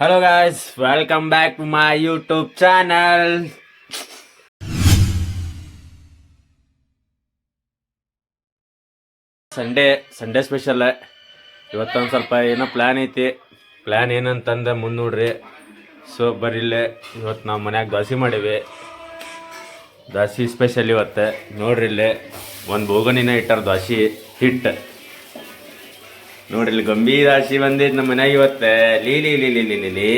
Hello guys welcome back to my YouTube channel. Sunday Sunday special ಇವತ್ತೊಂದು ಸ್ವಲ್ಪ ಏನೋ plan ಐತಿ. ಪ್ಲ್ಯಾನ್ ಏನಂತಂದ ಮುಂದೆ ನೋಡ್ರಿ. ಸೊ ಬರಿಲ್ಲೇ ಇವತ್ತು ನಾವು ಮನ್ಯಾಗ ದೋಸೆ ಮಾಡೀವಿ. ದೋಸೆ ಸ್ಪೆಷಲ್ ಇವತ್ತು. ನೋಡ್ರಿ ಇಲ್ಲೇ ಒಂದು ಬೋಗನಿನ ಇಟ್ಟಾರ ದೋಸೆ ಹಿಟ್ಟು ನೋಡ್ರಿ ಗಂಭೀರ ದಾಸಿ ಬಂದಿದ್ದು ನಮ್ಮ ಮನ್ಯಾಗ ಇವತ್ತು. ಲೀಲಿ ಲೀಲಿ ಲೀಲಿ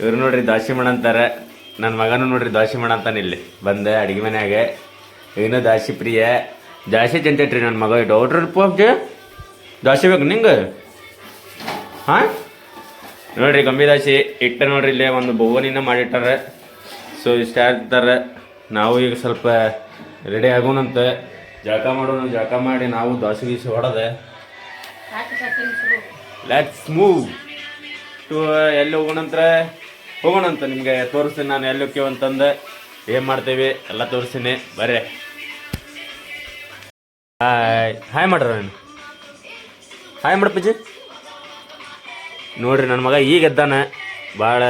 ಇವ್ರು ನೋಡ್ರಿ ದಾಸಿ ಮಾಡಂತಾರೆ ನನ್ನ ಮಗನೂ ನೋಡ್ರಿ ದಾಸಿ ಮಾಡಂತಾನೆ ಇಲ್ಲಿ. ಬಂದೆ ಅಡುಗೆ ಮನ್ಯಾಗ. ಏನೋ ದಾಸಿ ಪ್ರಿಯ. ದಾಸಿ ತಿಂತೈತ್ರಿ ನನ್ನ ಮಗ. ಡೌಟ್ರಿ ಪೋಜೆ ದಾಸಿ ಬೇಕು ನಿಂಗೆ? ಹಾಂ? ನೋಡ್ರಿ, ಗಂಭೀರ ದಾಸಿ ಇಟ್ಟ ನೋಡ್ರಿ ಇಲ್ಲೇ ಒಂದು ಬೋವನಿನ ಮಾಡಿಟ್ಟಾರೆ. ಸೊ ಇಷ್ಟ ಆಗ್ತಾರೆ. ನಾವು ಈಗ ಸ್ವಲ್ಪ ರೆಡಿ ಆಗೋಣಂತೆ. ಜಳಕ ಮಾಡೋಣ ಜಳಕ ಮಾಡಿ. ನಾವು ದೋಸೆ ಗೀಸಿ ಹೊಡೆದೆ. ಲೆಟ್ಸ್ ಮೂವ್ ಟು ಎಲ್ಲಿ ಹೋಗೋಣಂತ್ರ ಹೋಗೋಣಂತ ನಿಮಗೆ ತೋರಿಸ್ತೀನಿ ನಾನು ಎಲ್ಲಿ ಹೋಗ್ತೀವಿ ಅಂತಂದು. ಏನು ಮಾಡ್ತೀವಿ? ಎಲ್ಲ ತೋರಿಸ್ತೀನಿ. ಬರ್ರಿ. ಹಾಯ್ ಹಾಯ್ ಮಾಡ್ರ ನಾನು? ಹಾಯ್ ಮಾಡಪ್ಪಜ್ಜಿ ನೋಡ್ರಿ ನನ್ನ ಮಗ ಈಗ ಎದ್ದಾನೆ. ಭಾಳ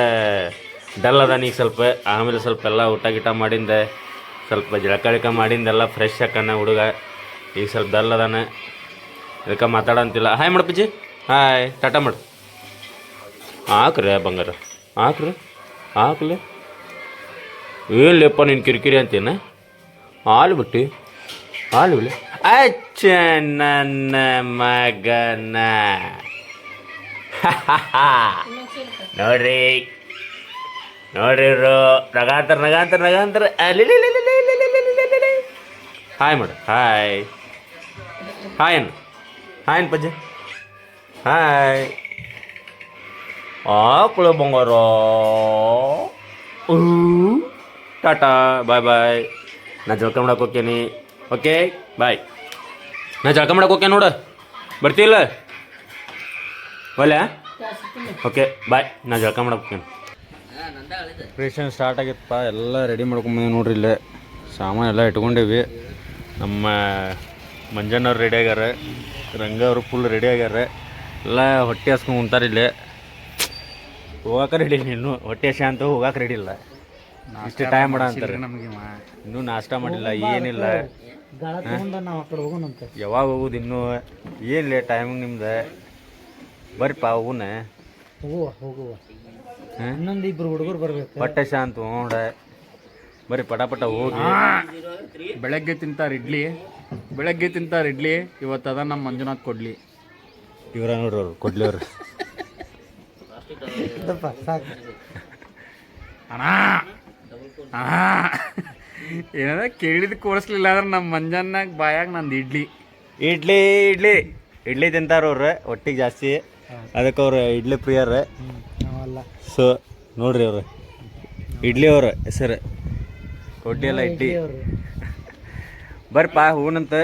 ಡಲ್ ಅದಾನ ಈಗ ಸ್ವಲ್ಪ. ಆಮೇಲೆ ಸ್ವಲ್ಪ ಎಲ್ಲ ಊಟ ಗಿಟ ಮಾಡಿಂದೆ. ಸ್ವಲ್ಪ ಜಳಕ ಮಾಡಿಂದೆಲ್ಲ ಫ್ರೆಶ್ ಹಾಕಣ ಹುಡುಗ. ಈಗ ಸ್ವಲ್ಪ ಡಲ್ ಅದಾನ. ಇದಕ್ಕೆ ಮಾತಾಡಂತಿಲ್ಲ. ಹಾಯ್ ಮಾಡಪ್ಪಜ್ಜಿ ಹಾಯ್ ಟಾಟಾ ಮಾಡು. ಹಾಕ್ರಿ ಬಂಗಾರ. ಹಾಕ್ರಿ. ಹಾಕ್ಲಿ. ಏನು ಲೇಪ್ಪ ನೀನು ಕಿರಿಕಿರಿ ಅಂತೀನ? ಹಾಲು ಬಿಟ್ಟು. ಹಾಲು ಬಿಲ್ಲ ಅಚ್ಚ ನನ್ನ ಮಗನ. ನೋಡ್ರಿ. ನೋಡ್ರಿ ಇವರು. ನಗಾಂತರ ನಗಾಂತರ ನಗಾಂತರ. ಹಾಯ್ ಮಾಡು. ಹಾಯ್ ಹಾಯ್ ಅನ್ನು. ಹಾಯ್ ಪಜ್ಜ ಹಾಯ್ ಆಕಳು ಬಂಗಾರ. ಟಾಟಾ ಬಾಯ್ ಬಾಯ್ ನಾ ಜಳಕ ಮಾಡಕ್ಕೆ ಹೋಗ್ತೇನೆ ಓಕೆ ಬಾಯ್ ನಾ ಜಳಕ ಮಾಡಕ್ಕೆ ಹೋಗ್ತೇನೆ ನೋಡು ಬರ್ತಿಲ್ಲ ಒಳ್ಳೆ ಓಕೆ ಬಾಯ್ ನಾ ಜಳಕ ಮಾಡಕ್ಕೆ ಹೋಗ್ತೇನೆ ಪ್ರಿಪ್ರೇಷನ್ ಸ್ಟಾರ್ಟ್ ಆಗಿತ್ತಪ್ಪ. ಎಲ್ಲ ರೆಡಿ ಮಾಡ್ಕೊಂಬಂದು ನೋಡ್ರಿ ಇಲ್ಲೇ. ಸಾಮಾನು ಎಲ್ಲ ಇಟ್ಕೊಂಡೇವಿ. ನಮ್ಮ ಮಂಜಣ್ಣವ್ರು ರೆಡಿ ಆಗ್ಯಾರ ರಂಗ ಅವರು ಫುಲ್ ರೆಡಿ ಆಗ್ಯಾರ. ಎಲ್ಲ ಹೊಟ್ಟೆ ಹಸ್ಕೊಂಡು ಉಂತಾರೆ ಇಲ್ಲೇ. ಹೋಗಕ್ಕೆ ರೆಡಿ ಇನ್ನು. ಹೊಟ್ಟೆ ಶಾಂತ ಹೋಗಕ್ಕೆ ರೆಡಿ ಇಲ್ಲ. ಇಷ್ಟು ಟೈಮ್ ಮಾಡ ಅಂತಾರೆ ಇನ್ನೂ ನಾಷ್ಟ ಮಾಡಿಲ್ಲ ಏನಿಲ್ಲ. ಯಾವಾಗ ಹೋಗುದು ಇನ್ನೂ? ಏನಿಲ್ಲ ಟೈಮಿಂಗ್ ನಿಮ್ದು. ಬರ್ರಿಪ್ಪ ಹಾಂ? ಇನ್ನೊಂದು ಇಬ್ರು ಹುಡುಗರು ಬರ್ಬೇಕು. ಹೊಟ್ಟೆ ಶಾಂತ ನೋಡ ಬರ್ರಿ ಪಟ ಪಟ ಹೋಗಿ ಬೆಳಗ್ಗೆ ತಿಂತಾರೆ ಇಡ್ಲಿ. ಬೆಳಗ್ಗೆ ತಿಂತಾರೆ ಇಡ್ಲಿ ಇವತ್ತು ಅದ ನಮ್ಮ ಮಂಜುನಾಥ್ ಕೊಡ್ಲಿ. ಇವರ ನೋಡ್ರಿ ಅವ್ರು ಕೊಡ್ಲಿವ್ರು ಇದಪ್ಪ ಸಾಕು. ಅಣ್ಣ ಅಣ್ಣ. ಏನಾರ ಕೇಳಿದ ಕೋರ್ಸ್ಲಿಲ್ಲ ಅಂದ್ರೆ ನಮ್ಮ ಮಂಜನ್ನಾಗ ಬಾಯಾಗ ನಂದು ಇಡ್ಲಿ. ಇಡ್ಲಿ ಇಡ್ಲಿ. ಇಡ್ಲಿ ತಿಂತಾರ ಅವ್ರು ಒಟ್ಟಿಗೆ ಜಾಸ್ತಿ. ಅದಕ್ಕೆ ಅವ್ರು ಇಡ್ಲಿ ಪ್ರಿಯರ್. ಸೊ ನೋಡ್ರಿ ಅವ್ರು. ಇಡ್ಲಿ ಅವ್ರ ಹೆಸರು. ಕೊಡ್ಲಿ ಎಲ್ಲ ಇಡ್ಲಿ ಅವರು. ಬರ್ರಿಪ್ಪ ಹೂನಂತ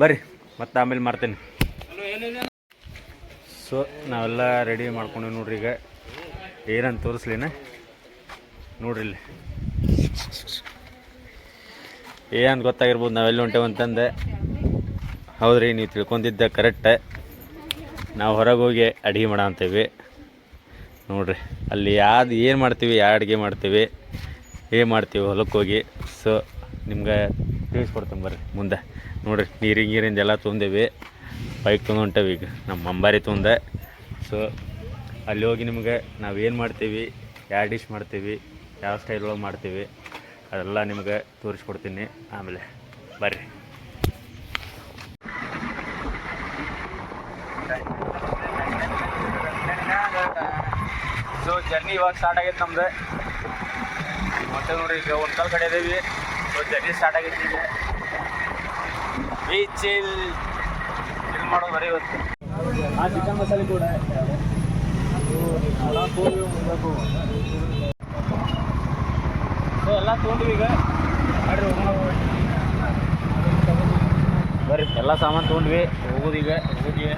ಬರ್ರಿ, ಮತ್ತೆ ಆಮೇಲೆ ಮಾಡ್ತೇನೆ. ಸೊ ನಾವೆಲ್ಲ ರೆಡಿ ಮಾಡ್ಕೊಂಡೇವಿ ನೋಡ್ರಿ ಈಗ. ಏನಂತ ತೋರಿಸ್ಲಿನ ನೋಡ್ರಿ ಇಲ್ಲಿ. ಏನು ಗೊತ್ತಾಗಿರ್ಬೋದು, ನಾವೆಲ್ಲ ಹೊಂಟೇವು ಅಂತಂದೆ. ಹೌದ್ರಿ, ನೀವು ತಿಳ್ಕೊಂಡಿದ್ದ ಕರೆಕ್ಟ ನಾವು ಹೊರಗೆ ಹೋಗಿ ಅಡುಗೆ ಮಾಡಂತೀವಿ ನೋಡ್ರಿ, ಅಲ್ಲಿ ಯಾವ್ದು ಏನು ಮಾಡ್ತೀವಿ ಯಾವ ಅಡುಗೆ ಮಾಡ್ತೀವಿ, ಏನು ಮಾಡ್ತೀವಿ ಹೊಲಕ್ಕೆ ಹೋಗಿ. ಸೊ ನಿಮ್ಗೆ ತಿಳಿಸ್ಕೊಡ್ತೀನಿ ಬರ್ರಿ. ಮುಂದೆ. ನೋಡ್ರಿ, ನೀರಿಗೆ ಗೀರಿಂದ ಎಲ್ಲ ತೊಂದೇವಿ. ಬೈಕ್ ತೊಗೊಂಡು ಹೊಂಟೇವಿ ಈಗ. ನಮ್ಮ ಅಂಬಾರಿ ತೊಂದೆ. ಸೊ ಅಲ್ಲಿ ಹೋಗಿ ನಿಮ್ಗೆ ನಾವು ಏನು ಮಾಡ್ತೀವಿ, ಯಾವ ಡಿಶ್ ಮಾಡ್ತೀವಿ, ಯಾವ ಸ್ಟೈಲ್ ಒಳಗೆ ಮಾಡ್ತೀವಿ, ಅದೆಲ್ಲ ನಿಮ್ಗೆ ತೋರಿಸ್ಕೊಡ್ತೀನಿ. ಆಮೇಲೆ ಬರ್ರಿ. ಸೊ ಜರ್ನಿ ಇವಾಗ ಸ್ಟಾರ್ಟ್ ಆಗೈತೆ ನಮ್ದು. ಮತ್ತೆ ನೋಡಿ ಈಗ ಒಂದು ಕಡೆ ಇದೀವಿ ಸೊ ಜರ್ನಿ ಸ್ಟಾರ್ಟ್ ಆಗೈತಿ ಈಗ. ಬೀಚ್ ಚಿಲ್ ಮಾಡೋದು ಬರೀ ಇವತ್ತು. ಆ ಚಿಕನ್ ಮಸಾಲೆ ಕೂಡ ಸೊ ಎಲ್ಲ ತೊಗೊಂಡಿವಿ ಈಗ. ಬರ್ರಿ ಎಲ್ಲ ಸಾಮಾನು ತೊಗೊಂಡ್ವಿ. ಹೋಗೋದೀಗ ಈಗ ಹೋಗಿ.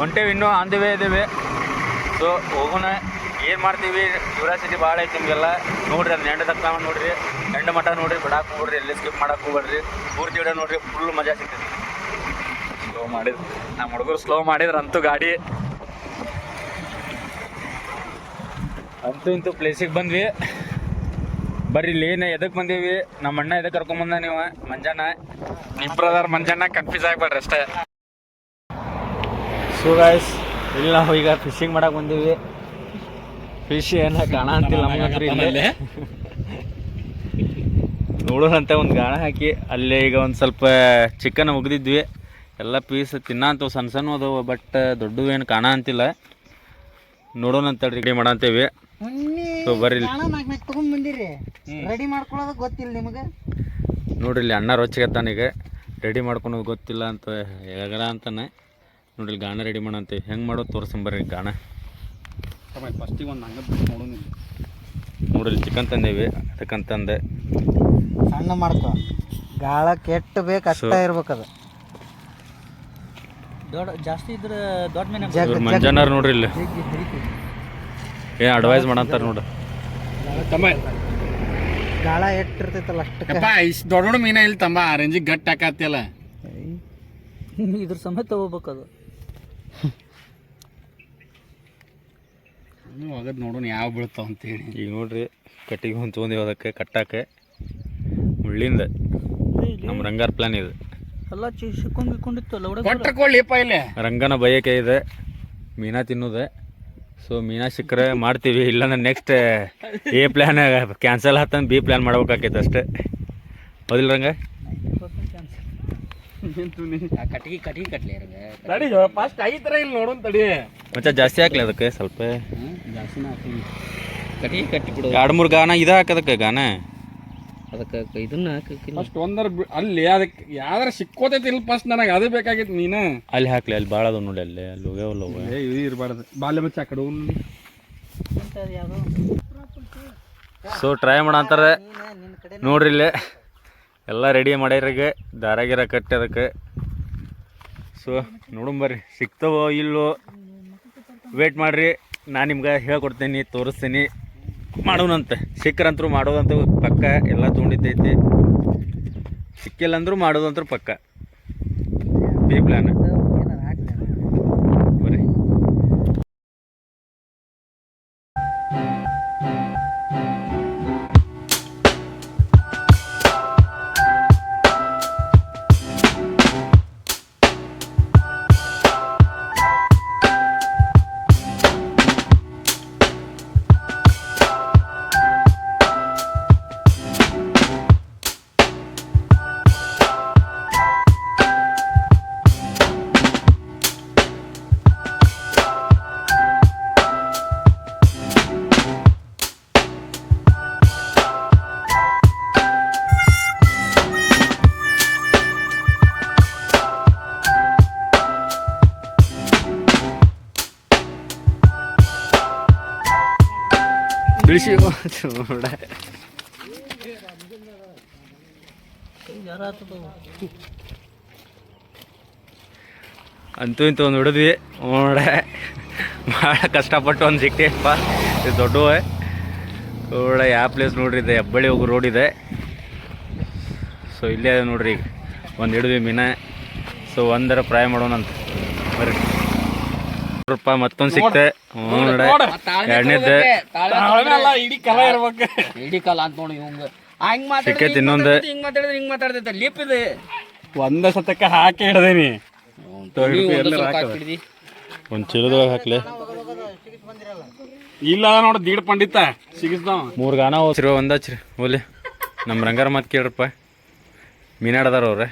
ಹೊಂಟೇವಿ ಇನ್ನೂ ಆನ್ ದಿ ಇದ್ದೀವಿ. ಸೊ ಹೋಗೋಣ. ಏನು ಮಾಡ್ತೀವಿ? ಕ್ಯೂರಿಯಾಸಿಟಿ ಭಾಳ ಐತೆ ನಿಮಗೆಲ್ಲ. ನೋಡ್ರಿ ಅದನ್ನ ಎಂಡ ತಕ್ಕ ನೋಡ್ರಿ. ಎಂಡ ಮಠ ನೋಡ್ರಿ ಬಿಡಕ್ಕೆ ಹೋಗ್ರಿ ಎಲ್ಲಿ ಸ್ಕಿಪ್ ಮಾಡಕ್ಕೆ ಹೋಗ್ಬೇಡ್ರಿ. ಪೂರ್ತಿ ವಿಡಿಯೋ ನೋಡ್ರಿ ಫುಲ್ ಮಜಾ ಸಿಗ್ತೈತಿ. ಸ್ಲೋ ಮಾಡಿದ್ರು. ನಮ್ಮ ಹುಡುಗರು ಸ್ಲೋ ಮಾಡಿದ್ರು ಅಂತೂ ಗಾಡಿ. ಅಂತೂ ಇಂತೂ ಪ್ಲೇಸಿಗೆ ಬಂದ್ವಿ. ಬರ್ರಿ ಏನ ಎದಕ್ಕೆ ಬಂದೀವಿ? ನಮ್ಮ ಅಣ್ಣ ಎದಕ್ಕೆ ಕರ್ಕೊಂಬಂದ ನೀವು? ಮಂಜಾನ ನಿಮ್ಮ ಬ್ರದರ್ ಮಂಜಾನ ಕನ್ಫ್ಯೂಸ್ ಆಗ್ಬೇಡ್ರಿ ಅಷ್ಟೇ. ಸೊ ಗಾಯ್ಸ್ ಇಲ್ಲಿ ನಾವು ಈಗ ಫಿಶಿಂಗ್ ಮಾಡಕ್ ಬಂದೀವಿ. ಫಿಶ್ ಏನ ಕಾಣ ಅಂತಿಲ್ಲ ನಮಗಂತ್ರ ಇಲ್ಲಿ. ನೋಡೋಣಂತೆ ಒಂದು ಗಾಣ ಹಾಕಿ. ಅಲ್ಲೇ ಈಗ ಒಂದು ಸ್ವಲ್ಪ ಚಿಕನ್ ಒಗ್ದಿದ್ವಿ ಎಲ್ಲ ಪೀಸ್ ತಿನ್ನಂತವು ಸಣ್ಣ ಸಣ್ಣ ಅದಾವ ಬಟ್ ದೊಡ್ಡವು ಏನು ಕಾಣ ಅಂತಿಲ್ಲ. ನೋಡೋಣ ಅಂತ ರೆಡಿ ಮಾಡಂತೇವಿ. ಸೊ ಬರ್ರಿ. ರೆಡಿ ಮಾಡ್ಕೊಳ್ಳೋದು ಗೊತ್ತಿಲ್ಲ ನಿಮಗೆ? ನೋಡ್ರಿ ಇಲ್ಲಿ ಅಣ್ಣ ರೊಚ್ಚಿಗೆ ಈಗ. ರೆಡಿ ಮಾಡ್ಕೊಳೋದು ಗೊತ್ತಿಲ್ಲ ಅಂತ ಹೇಗಲ್ಲ ಅಂತಾನೆ. ನೋಡ್ರಿ ಇಲ್ಲಿ ಗಾಣ ರೆಡಿ ಮಾಡಂತೆ ಹೆಂಗೆ ಮಾಡೋದು ತೋರ್ಸಂಬರ್ರಿ ಗಾಣ. ಫಸ್ಟಿಗೆ ಒಂದು ಹಂಗ ನೋಡೋಣ ನೋಡ್ರಿ ಚಿಕನ್ ತಂದೇವಿ. ಅದಕ್ಕಂತಂದೆ ಸಣ್ಣ ಮಾಡ್ಕೊ. ಗಾಳ ಕೆಟ್ಟ ಬೇಕು ಅಷ್ಟ ಇರ್ಬೇಕು ಅದು ದೊಡ್ಡ ಜಾಸ್ತಿ ಇದ್ರೆ ದೊಡ್ಡ ಮೀನು ಮಂಜಾನಾರ್ ನೋಡ್ರಿ ಇಲ್ಲಿ. ಏ. ಏನು ಅಡ್ವೈಸ್ ಮಾಡಂತಾರ ನೋಡು. ಗಾಳ ಎಟ್ಟಿರ್ತೈತಲ್ಲ ಅಷ್ಟಕ್ಕೆ. ಇಷ್ಟು ದೊಡ್ಡ ದೊಡ್ಡ ಮೀನ ಇಲ್ಲಿ ತಮ್ಮ. ರೇಂಜಿಗೆ ಗಟ್ಟಿ ಹಾಕತ್ತಿಯಲ್ಲ ಇದ್ರ ಸಮೇತ ತಗೋಬೇಕು ಅದು ನೋಡೋಣ ಯಾವ ಬೀಳ್ತಾವ ಅಂತೇಳಿ. ಈಗ ನೋಡ್ರಿ ಕಟ್ಟಿಗೆ ಹೊಂದ್ ತೊಗೊಂಡಿವಿ ಅದಕ್ಕೆ ಕಟ್ಟಾಕೆ ಮುಳ್ಳಿಂದ ನಮ್ಮ ರಂಗಾರ್ ಪ್ಲಾನ್ ಇದು. ಎಲ್ಲ ಸಿಕ್ಕೊಂಡ್ ಇಲ್ಲಿ. ರಂಗನ ಬಯಕೆ ಇದೆ ಮೀನಾ ತಿನ್ನೋದೆ. ಸೊ ಮೀನಾ ಸಿಕ್ಕರೆ ಮಾಡ್ತೀವಿ ಇಲ್ಲಾಂದ್ರೆ ನೆಕ್ಸ್ಟ್ ಎ ಪ್ಲ್ಯಾನ್ ಕ್ಯಾನ್ಸಲ್ ಆತಂದು ಬಿ ಪ್ಲ್ಯಾನ್ ಮಾಡ್ಬೇಕಾಕೈತೆ ಅಷ್ಟೇ. ಹೌದಿಲ್ಲ ರಂಗ? ಕಟ್ಟಿಗೆ ಕಟ್ಟಿಗೆ ಕಟ್ಲಿ ತಡಿ ಫಸ್ಟ್ ಐತರ ಇಲ್ಲಿ ನೋಡೋಣ ತಡಿ. ಮತ್ತೆ ಜಾಸ್ತಿ ಹಾಕ್ಲಿ ಅದಕ್ಕೆ ಸ್ವಲ್ಪ. ಜಾಸ್ತಿನ ಹಾಕ್ತೀನಿ ಕಟ್ಟಿಗೆ ಕಟ್ಟಿ ಬಿಡು. ಎರಡು ಮೂರು ಗಾನ ಇದು ಹಾಕದಕ್ಕೆ ಗಾನ. ಅದಕ್ಕೆ ಇದನ್ನ ಹಾಕಿಲ್ಲ ಫಸ್ಟ್ ಒಂದರ ಅಲ್ಲಿ ಅದಕ್ಕೆ ಯಾವ್ದಾರ ಸಿಕ್ಕೋತೈತಿ ಇಲ್ಲಿ ಫಸ್ಟ್ ನನಗೆ ಅದು ಬೇಕಾಗಿತ್ತು ನೀನು. ಅಲ್ಲಿ ಹಾಕ್ಲಿ ಅಲ್ಲಿ ಭಾಳ ಅದಾವ ನೋಡಿ ಅಲ್ಲಿ ಅಲ್ಲಿ ಹೋಗೇ ಅಲ್ಲ ಏ ಇದು ಇರಬಾರ್ದು. ಬಾಲ್ಯ ಮಚ್ಚ ಆ ಕಡೆ. ಸೊ ಟ್ರೈ ಮಾಡಂತಾರೆ. ನೋಡ್ರಿ ಇಲ್ಲಿ. ಎಲ್ಲ ರೆಡಿ ಮಾಡ್ಯಾರೀಗ ದಾರಾಗಿರ ಕಟ್ಟಿ ಅದಕ್ಕೆ ಸೊ ನೋಡೋಣ ಬರ್ರಿ, ಸಿಗ್ತವೋ ಇಲ್ಲೋ ವೇಟ್ ಮಾಡ್ರಿ, ನಾನು ನಿಮ್ಗೆ ಹೇಳ್ಕೊಡ್ತೀನಿ, ತೋರಿಸ್ತೀನಿ. ಮಾಡೋಣಂತೆ, ಸಿಕ್ಕರಂತರೂ ಮಾಡೋದಂತೂ ಪಕ್ಕ, ಎಲ್ಲ ತೊಗೊಂಡಿದ್ದೈತಿ. ಸಿಕ್ಕಿಲ್ಲ ಅಂದರೂ ಮಾಡೋದಂತರೂ ಪಕ್ಕ. ಬಿ ಪ್ಲ್ಯಾನ್ ಆತದ ಅಂತೂ ಇಂತೂ ಒಂದು ಹಿಡಿದ್ವಿ. ನೋಡ. ಭಾಳ ಕಷ್ಟಪಟ್ಟು ಒಂದು ಸಿಕ್ತೇಪ್ಪ ಇದು ದೊಡ್ಡವ ನೋಡ ಯಾವ ಪ್ಲೇಸ್ ನೋಡ್ರಿ, ಇದೆ ಹೆಬ್ಬಳ್ಳಿ ಹೋಗಿ ರೋಡ್ ಇದೆ. ಸೊ ಇಲ್ಲೇ ನೋಡ್ರಿ ಈಗ. ಒಂದು ಹಿಡಿದ್ವಿ ಮೀನ. ಸೊ ಒಂದರ ಫ್ರೈ ಮಾಡೋಣಂತ. ರೂಪಾಯಿ ಮತ್ತೊಂದು ಸಿಕ್ತೆ. ಹ್ಞೂ ನೋಡ ಎರಡನೇದ್ದು ತಾಳ್ಮೆಲ್ಲ ಇಡೀ ಕಲ ಇರ್ಬೇಕು. ಇಡೀ ಕಾಲ ಅಂತ ನೋಡಿ ಇವಂಗ. ಹಂಗ್ ಸಿಕ್ಕೈತಿ ಇನ್ನೊಂದು. ಹಿಂಗ್ ಮಾತಾಡಿದ್ರೆ ಹಿಂಗ್ ಮಾತಾಡ್ತೈತೆ ಲಿಪ್ ಇದೆ. ಒಂದ ಸತಕ್ಕೆ ಹಾಕಿ ಹಿಡ್ದೇನಿ. ಒಂದು ಚೀಲದೊಳಗೆ ಹಾಕ್ಲೆ. ಇಲ್ಲ ನೋಡು ದೀಡ್ ಪಂಡಿತ. ಸಿಗಿಸ್ತಾವ ಮೂರು ಗಾನ ಹೋಗ್ತಿರೋ ಒಂದಾಚ್ರಿ ಹಚ್ರಿ ಹೋಲಿ ನಮ್ಮ ರಂಗಾರ ಮಾತು ಕೇಳ್ರಪ್ಪ. ಮೀನಾಡದಾರ ಅವ್ರೆ.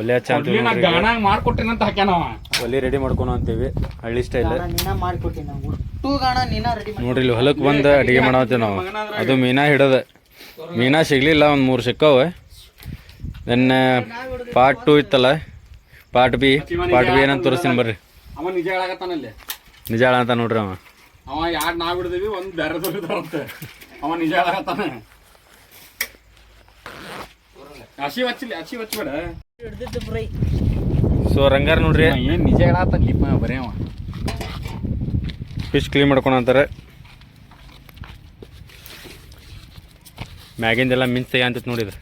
ಒಲೆ ಹಚ್ಚ ಅಂತೀವಿ ನಾ ನೋಡ್ರಿ ಈಗ. ಗಾಣ ಮಾಡ್ಕೊಟ್ಟೇನಂತ ಹಾಕ್ಯಾನವ ಒಲೆ ರೆಡಿ ಮಾಡ್ಕೊಣ ಅಂತೀವಿ. ಹಳ್ಳಿ ಸ್ಟೈಲ್ ನೀನ ಮಾಡ್ಕೊಟ್ಟಿನ. ಒಟ್ಟು ಗಾಣ ನೀನ ರೆಡಿ ಮಾಡಿ ನೋಡ್ರಿ ಇಲ್ಲಿ ಹೊಲಕ್ಕೆ ಬಂದು ಅಡಿಗೆ ಮಾಡತ್ತೀವಿ ನಾವು. ಅದು ಮೀನಾ ಹಿಡದ. ಮೀನಾ ಸಿಗ್ಲಿಲ್ಲ ಒಂದು ಮೂರು ಸಿಕ್ಕಾವ. ದೆನ್ ಪಾರ್ಟ್ ಟು ಇತ್ತಲ್ಲ? ಪಾರ್ಟ್ ಬಿ ಪಾರ್ಟ್ ಬಿ ಏನಂತ ತೋರಿಸ್ತೀನಿ ಬರ್ರಿ. ಅವ ನಿಜ ಹೇಳಕತ್ತಾನಲ್ಲಿ ನಿಜ ಅಂತ ನೋಡ್ರಿ ಅವ. ಅವ ಯಾರು ನಾವ್ ಹಿಡ್ದಿವಿ ಒಂದ್ ಬೇರೆ ಅಂತ ಅವ ನಿಜ ಹೇಳಕತ್ತಾನ. ಹಸಿ ಹಚ್ಚಿಲಿ ಹಸಿ ಫ್ರೈ ಸೊ ರಂಗಾರ ನೋಡ್ರಿ. ಏನು ನಿಜ ಹೇಳತ್ತ ಬರೇ ಅವ. ಫಿಶ್ ಕ್ಲೀನ್ ಮಾಡ್ಕೊಂಡು ಅಂತಾರೆ. ಮ್ಯಾಗಿಂದೆಲ್ಲ ಮಿನ್ಸ್ ಅಂತ ನೋಡಿದ್ರೆ.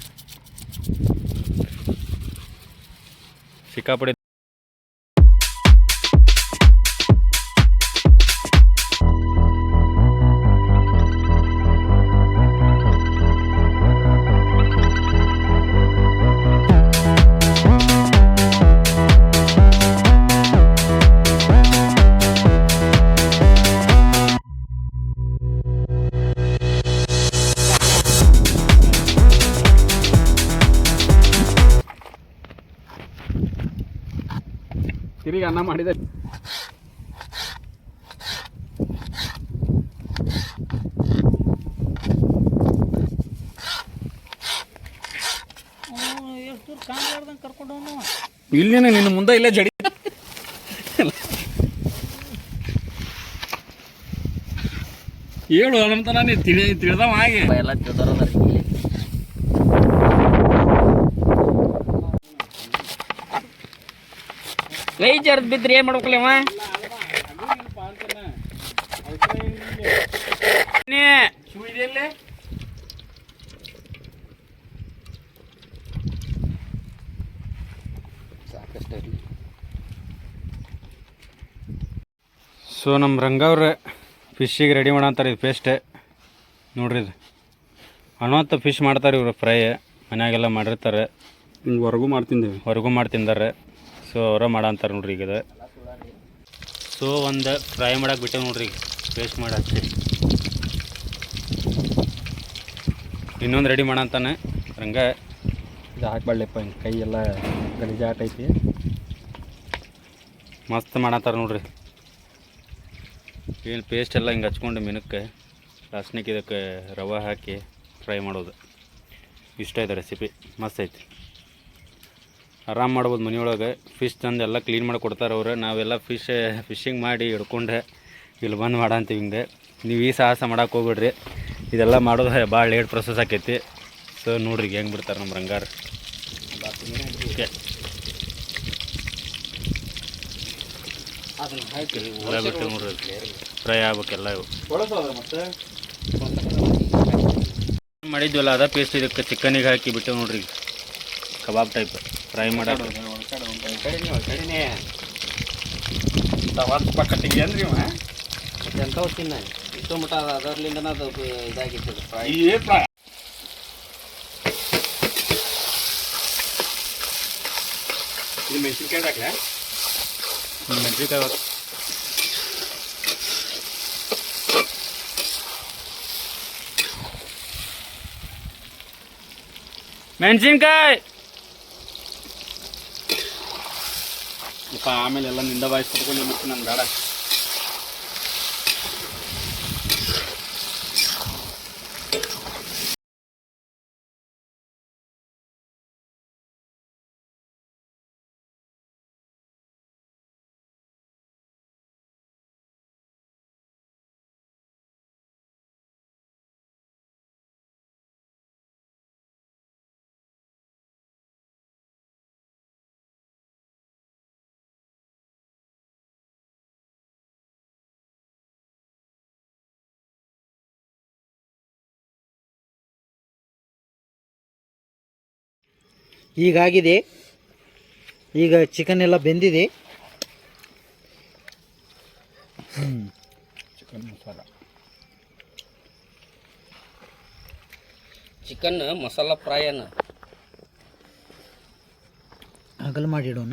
ಸಿಕ್ಕಾಪಡೆ ತಿರುಗಿ ಅನ್ನ ಮಾಡಿದೆ ಇಲ್ಲೇನೆ ನಿನ್ನ ಮುಂದೆ ಇಲ್ಲೇ ಜಡಿ ಹೇಳು ಅನ್ನಂತನ ನಾನು ತಿಳಿ ತಿಳಿದವ ಹಾಗೆ. ಎಲ್ಲ ತಿಳ್ದಾರದ ಕೈ ಜರ್ದ್ ಬಿದ್ರಿ ಏನ್ ಮಾಡ್ಬೇಕಲ್ಲ ಅವ? ನೀ. ಸೊ ನಮ್ಮ ರಂಗವ್ರ ಫಿಶ್ಶಿಗೆ ರೆಡಿ ಮಾಡಂತಾರೆ ಇದು ಪೇಸ್ಟ್ ನೋಡ್ರಿ ಇದು. ಅಣವತ್ತ ಫಿಶ್ ಮಾಡ್ತಾರೆ ಇವರು ಫ್ರೈ ಮನ್ಯಾಗೆಲ್ಲ ಮಾಡಿರ್ತಾರೆ. ಹೊರಗೂ ಮಾಡ್ತಿದ್ದೀವಿ ಹೊರಗೂ ಮಾಡ್ತಿದ್ದಾರೆ ಸೊ, ಅವರ ಮಾಡಂತಾರೆ ನೋಡ್ರಿ ಈಗ ಸೊ, ಒಂದು ಫ್ರೈ ಮಾಡಕ್ಕೆ ಬಿಟ್ಟೆ ನೋಡ್ರಿ ಈಗ. ಪೇಸ್ಟ್ ಮಾಡಿ ಇನ್ನೊಂದು ರೆಡಿ ಮಾಡಂತಾನೆ ರಂಗ, ಇದು ಹಾಕ್ಬಾಳ್ಲಿಪ್ಪ ಹಿಂಗೆ ಕೈ ಎಲ್ಲ ಗಲೀಜಾಟೈತಿ ಮಸ್ತ್ ಮಾಡತ್ತಾರ ನೋಡ್ರಿ. ಏನು ಪೇಸ್ಟ್ ಎಲ್ಲ ಹಿಂಗೆ ಹಚ್ಕೊಂಡು ಮಿನಕ್ಕೆ ಲಾಸ್ಟ್ನಿಗೆ ಇದಕ್ಕೆ ರವೆ ಹಾಕಿ ಫ್ರೈ ಮಾಡೋದು. ಇಷ್ಟ ಇದೆ ರೆಸಿಪಿ ಮಸ್ತ್ ಐತಿ ಆರಾಮ್ ಮಾಡ್ಬೋದು ಮನೆಯೊಳಗೆ. ಫಿಶ್ ತಂದು ಎಲ್ಲ ಕ್ಲೀನ್ ಮಾಡಿ ಕೊಡ್ತಾರೆ ಅವ್ರು. ನಾವೆಲ್ಲ ಫಿಶ್ ಫಿಶಿಂಗ್ ಮಾಡಿ ಹಿಡ್ಕೊಂಡೆ ಇಲ್ಲಿ ಬಂದು ಮಾಡಂತೀವಿ ಹಿಂಗೆ ನೀವು ಈ ಸಾಹಸ ಮಾಡಕ್ಕೆ ಹೋಗ್ಬಿಡ್ರಿ. ಇದೆಲ್ಲ ಮಾಡೋದು ಭಾಳ ಲೇಟ್ ಪ್ರೊಸೆಸ್ ಆಕೈತಿ. ಸೊ ನೋಡ್ರಿ ಹೆಂಗೆ ಬಿಡ್ತಾರೆ ನಮ್ಮ ರಂಗಾರ. ಓಕೆ ಬಿಟ್ಟು ನೋಡ್ರಿ. ಫ್ರೈ ಆಗ್ಬೇಕೆಲ್ಲ ಇವು. ಮಾಡಿದ್ವಲ್ಲ ಅದ ಪೇಸ್ಟ್ ಇದಕ್ಕೆ ಚಿಕನಿಗೆ ಹಾಕಿ ಬಿಟ್ಟು ನೋಡ್ರಿ. ಕಬಾಬ್ ಟೈಪ್ ಫ್ರೈ ಮಾಡೋದು ತವಾದ ಕಟ್ಟಿಗೆ ಅಂದ್ರಿ ಇವ ಎಂಥವು ತಿನ್ನ ಇಷ್ಟು ಮಟ್ಟ ಅದರಲ್ಲಿಂದ ಅದು ಇದಾಗಿತ್ತು ಫ್ರೈ ಏ ಪ್ರಾಯ. ಇದು ಮೆಣಸಿನ್ಕಾಯಿ ಹಾಕ್ಲ? ಮೆಣಸಿನ್ಕಾಯಿ ಮೆಣಸಿನ್ಕಾಯಿ! ಆಮೇಲೆ ಎಲ್ಲ ನಿಂದ ಬಾಯಿಸ್ಕೊಟ್ಕೊಂಡು ಮತ್ತೆ ನಾನು ಬೇಡ. ಈಗಾಗಿದೆ ಈಗ ಚಿಕನ್ ಎಲ್ಲ ಬೆಂದಿದೆ. Chicken masala. Chicken masala fry ಅನ್ನ ಅಗಲ್ ಮಾಡಿಡೋಣ